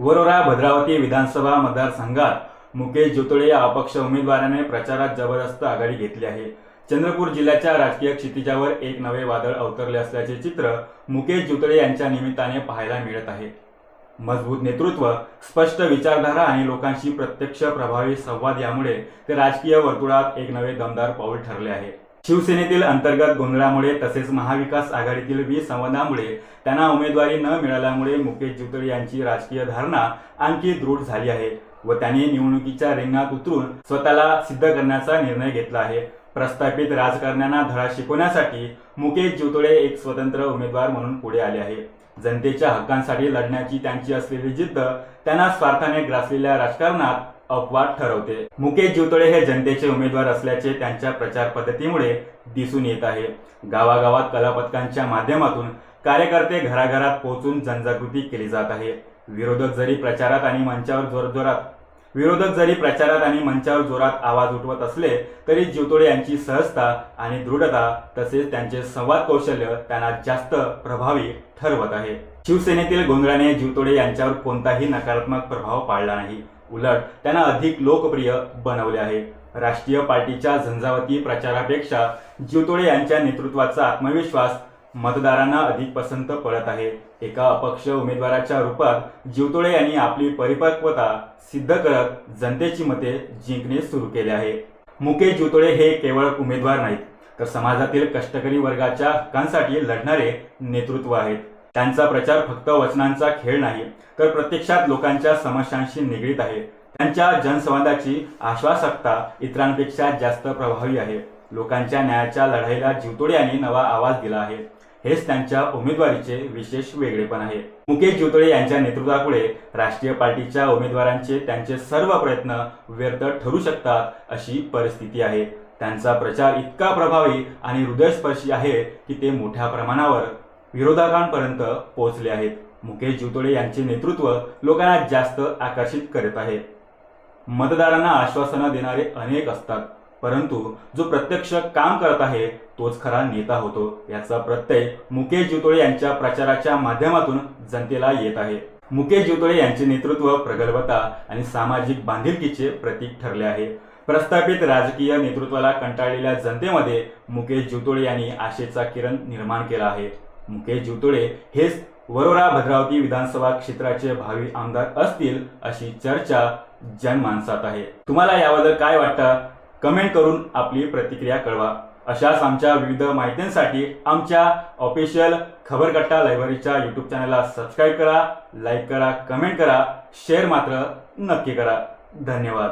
वरोरा भद्रावती विधानसभा मतदारसंघात मुकेश जोतळे या अपक्ष उमेदवाराने प्रचारात जबरदस्त आघाडी घेतली आहे. चंद्रपूर जिल्ह्याच्या राजकीय क्षितिजावर एक नवे वादळ अवतरले असल्याचे चित्र मुकेश जोतळे यांच्या निमित्ताने पाहायला मिळत आहे. मजबूत नेतृत्व स्पष्ट विचारधारा आणि लोकांशी प्रत्यक्ष प्रभावी संवाद यामुळे ते राजकीय वर्तुळात एक नवे दमदार पाऊल ठरले आहे. शिवसेनेतील अंतर्गत गोंधळामुळे तसेच महाविकास आघाडीतील विसंवादामुळे त्यांना उमेदवारी न मिळाल्यामुळे मुकेश जुतळे यांची राजकीय धारणा आणखी दृढ झाली आहे व त्यांनी निवडणुकीच्या रिंगणात उतरून स्वतःला सिद्ध करण्याचा निर्णय घेतला आहे. प्रस्थापित राजकारण्यांना धडा शिकवण्यासाठी मुकेश जुतळे एक स्वतंत्र उमेदवार म्हणून पुढे आले आहे. जनतेच्या हक्कांसाठी लढण्याची त्यांची असलेली जिद्द त्यांना स्वार्थाने ग्रासलेल्या राजकारणात अपवाद ठरवते. मुकेश जिवतोळे हे जनतेचे उमेदवार असल्याचे त्यांच्या प्रचार पद्धतीमुळे दिसून येत आहे. गावागावात कलापथकांच्या माध्यमातून कार्यकर्ते घराघरात पोहोचून जनजागृती केली जात आहे. विरोधक जरी प्रचारात आणि मंचावर जोरजोरात विरोधक जरी प्रचारात आणि मंचावर जोरात आवाज उठवत असले तरी जिवतोडे यांची सहजता आणि दृढता तसेच त्यांचे संवाद कौशल्य त्यांना जास्त प्रभावी ठरवत आहे. शिवसेनेतील गोंधळाने जिवतोडे यांच्यावर कोणताही नकारात्मक प्रभाव पाडला नाही. उलट त्यांना अधिक लोकप्रिय बनवले आहे. राष्ट्रीय पार्टीच्या झंझावती प्रचारापेक्षा जिवतोडे यांच्या नेतृत्वाचा आत्मविश्वास मतदारांना अधिक पसंत पडत आहे. एका अपक्ष उमेदवाराच्या रूपात जिवतोडे यांनी आपली परिपक्वता सिद्ध करत जनतेची मते जिंकणे सुरू केले आहे. मुकेश जिवतोडे हे केवळ उमेदवार नाहीत तर समाजातील कष्टकरी वर्गाच्या हक्कांसाठी लढणारे नेतृत्व आहेत. त्यांचा प्रचार फक्त वचनांचा खेळ नाही तर प्रत्यक्षात लोकांच्या समस्यांशी निगडीत आहे. त्यांच्या जनसंवादाची आश्वासकता इतरांपेक्षा जास्त प्रभावी आहे. लोकांच्या न्यायाच्या लढाईला जिवतोडे यांनी नवा आवाज दिला आहे. हेच त्यांच्या उमेदवारीचे विशेष वेगळेपण आहे. मुकेश जोतळे यांच्या नेतृत्वापुढे राष्ट्रीय पार्टीच्या उमेदवारांचे त्यांचे सर्व प्रयत्न व्यर्थ ठरू शकतात अशी परिस्थिती आहे. त्यांचा प्रचार इतका प्रभावी आणि हृदयस्पर्शी आहे की ते मोठ्या प्रमाणावर विरोधकांपर्यंत पोहोचले आहेत. मुकेश जोतळे यांचे नेतृत्व लोकांना जास्त आकर्षित करत आहे. मतदारांना आश्वासनं देणारे अनेक असतात. परंतु जो प्रत्यक्ष काम करत आहे तोच खरा नेता होतो. याचा प्रत्यय मुकेश जितोळे यांच्या प्रचाराच्या माध्यमातून जनतेला येत आहे. मुकेश जितोळे यांचे नेतृत्व प्रगल्भता आणि सामाजिक बांधिलकीचे प्रतीक ठरले आहे. प्रस्थापित राजकीय नेतृत्वाला कंटाळलेल्या जनतेमध्ये मुकेश जितोळे यांनी आशेचा किरण निर्माण केला आहे. मुकेश जितोळे हेच वरोरा भद्रावती विधानसभा क्षेत्राचे भावी आमदार असतील अशी चर्चा जनमानसात आहे. तुम्हाला याबद्दल काय वाटतं? कमेंट करून आपली प्रतिक्रिया कळवा. अशाच आमच्या विविध माहितींसाठी आमच्या ऑफिशियल खबरकट्टा लायब्ररीच्या यूट्यूब चॅनलला सबस्क्राईब करा लाईक करा कमेंट करा शेअर मात्र नक्की करा. धन्यवाद.